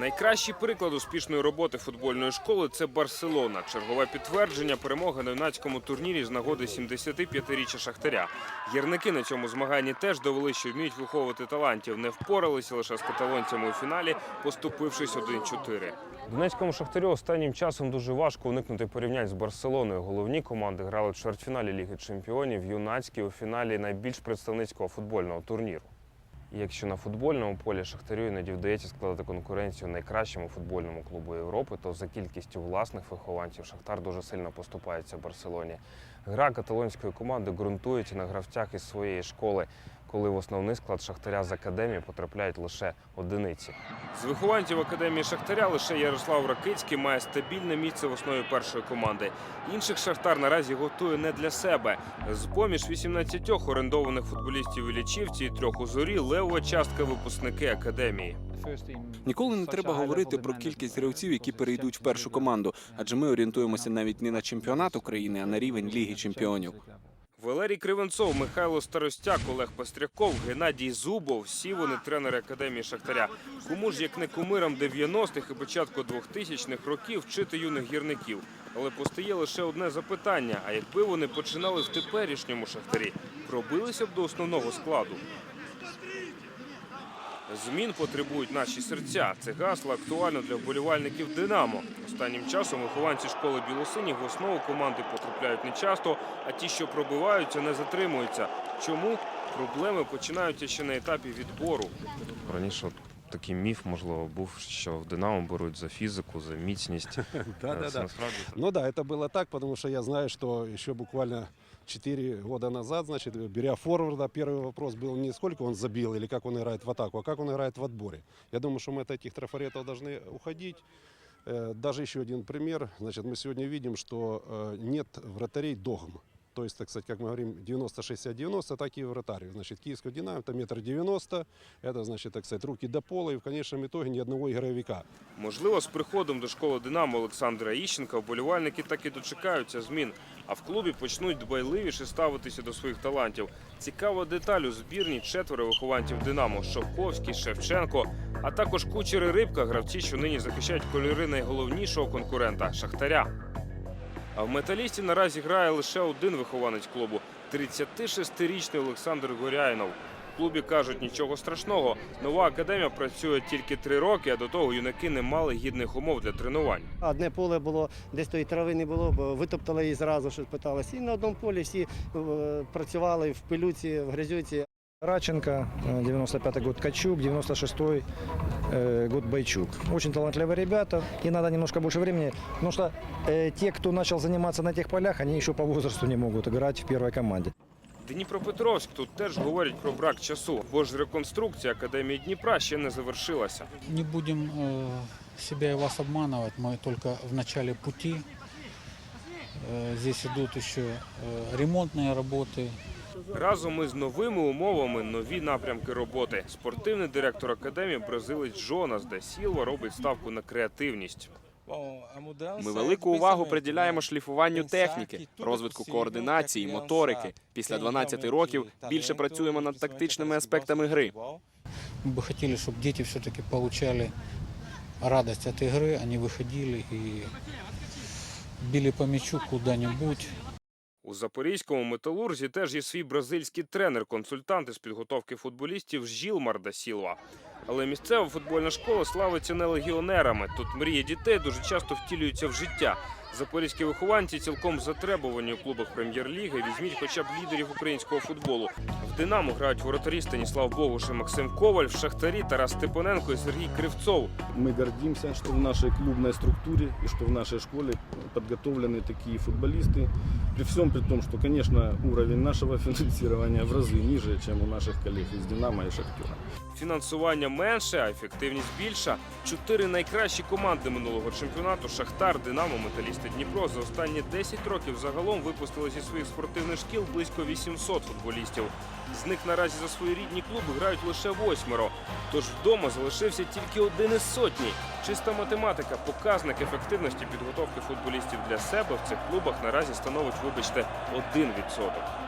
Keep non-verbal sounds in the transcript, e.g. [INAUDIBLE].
Найкращий приклад успішної роботи футбольної школи це Барселона. Чергове підтвердження перемоги на юнацькому турнірі з нагоди 75-річчя Шахтаря. Гірники на цьому змаганні теж довели, що вміють виховувати талантів. Не впоралися лише з каталонцями у фіналі, поступившись 1-4. Донецькому шахтарю останнім часом дуже важко уникнути порівнянь з Барселоною. Головні команди грали в чвертьфіналі Ліги Чемпіонів, юнацькі у фіналі найбільш представницького футбольного турніру. І якщо на футбольному полі Шахтарю іноді вдається складати конкуренцію найкращому футбольному клубу Європи, то за кількістю власних вихованців Шахтар дуже сильно поступається в Барселоні. Гра каталонської команди ґрунтується на гравцях із своєї школи, коли в основний склад Шахтаря з академії потрапляють лише одиниці. З вихованців академії Шахтаря лише Ярослав Ракицький має стабільне місце в основі першої команди. Інших Шахтар наразі готує не для себе. З поміж 18 орендованих футболістів у Лічівці і трьох у зорі левова частка випускники академії. Ніколи не треба говорити про кількість гравців, які перейдуть в першу команду, адже ми орієнтуємося навіть не на чемпіонат України, а на рівень Ліги Чемпіонів. Валерій Кривенцов, Михайло Старостяк, Олег Пастряков, Геннадій Зубов. Всі вони тренери академії Шахтаря. Кому ж як не кумирам 90-х і початку 2000-х років вчити юних гірників. Але постає лише одне запитання: а якби вони починали в теперішньому шахтарі, пробилися б до основного складу? Змін потребують наші серця. Це гасло актуально для вболівальників Динамо. Останнім часом вихованці школи білосинів в основу команди потрапляють нечасто, а ті, що пробиваються, не затримуються. Чому проблеми починаються ще на етапі відбору? Раніше такий міф, можливо, був, що в Динамо беруть за фізику, за міцність. [LAUGHS] Да, да, Це да. насправді Ну да, это было так, потому что я знаю, что еще буквально 4 года назад, значит, беря форварда, первый вопрос был не сколько он забил или как он играет в атаку, а как он играет в отборе. Я думаю, что мы от этих трафаретов должны уходить. Э, Даже еще один пример. Значит, мы сегодня видим, что э, нет вратарей догм. То есть, так сказать, как мы говорим, 90-60-90, так и вратарь. Значит, киевского Динамо это метр девяносто, это, значит, так сказать, руки до пола, и в конечном итоге ни одного игровика. Можливо, з приходом до школи Динамо Олександра Іщенка вболівальники так і дочекаються змін, а в клубі почнуть дбайливіше ставитися до своїх талантів. Цікава деталь у збірні четверо вихованців Динамо Шовковський, Шевченко, а також кучери Рибка, гравці, що нині захищають кольори найголовнішого конкурента Шахтаря. А в металісті наразі грає лише один вихованець клубу 36-річний Олександр Горяйнов. В клубі кажуть нічого страшного. Нова академія працює тільки три роки, а до того юнаки не мали гідних умов для тренувань. Одне поле було, десь тої трави не було, бо витоптали її зразу, що питалися. І на одному полі всі е, працювали в пилюці, в грязюці. Раченко, э, 95-й год Качук, 96-й э, год Байчук. Очень талантливые ребята, и надо немножко больше времени, потому что э, те, кто начал заниматься на тех полях, они еще по возрасту не могут играть в первой команде. Дніпропетровськ тут теж говорять про брак часу, бо ж реконструкція академії Дніпра ще не завершилася. Не будем э, себя и вас обманывать, мы только в начале пути. Э, здесь идут еще э, ремонтные работы, Разом із новими умовами нові напрямки роботи. Спортивний директор академії бразилець Жонас де Сілва робить ставку на креативність. Ми велику увагу приділяємо шліфуванню техніки, розвитку координації, моторики. Після 12 років більше працюємо над тактичними аспектами гри. Мы бы хотели, чтобы дети все-таки получали радость от игры, они выходили и били по мячу куда-нибудь. У запорізькому металурзі теж є свій бразильський тренер-консультант із підготовки футболістів Жілмар да Сілва. Але місцева футбольна школа славиться не легіонерами. Тут мрії дітей дуже часто втілюються в життя. Запорізькі вихованці цілком затребувані у клубах прем'єр-ліги. Візьміть хоча б лідерів українського футболу. В Динамо грають воротарі Станіслав Богуш і Максим Коваль, в Шахтарі Тарас Степаненко і Сергій Кривцов. Мы гордимся, что в нашей клубной структуре и что в нашей школе подготовлены такие футболисты. При всем при том, что, конечно, уровень нашего финансирования в разы ниже, чем у наших коллег из «Динамо» и «Шахтера». Фінансування менше, а ефективність більша. Чотири найкращі команди минулого чемпіонату Шахтар, Динамо, Металісти Дніпро за останні 10 років загалом випустили зі своїх спортивних шкіл близько 800 футболістів. З них наразі за свої рідні клуби грають лише восьмеро. Тож вдома залишився тільки один із сотні. Чиста математика, показник ефективності підготовки футболістів для себе в цих клубах наразі становить, вибачте, 1%.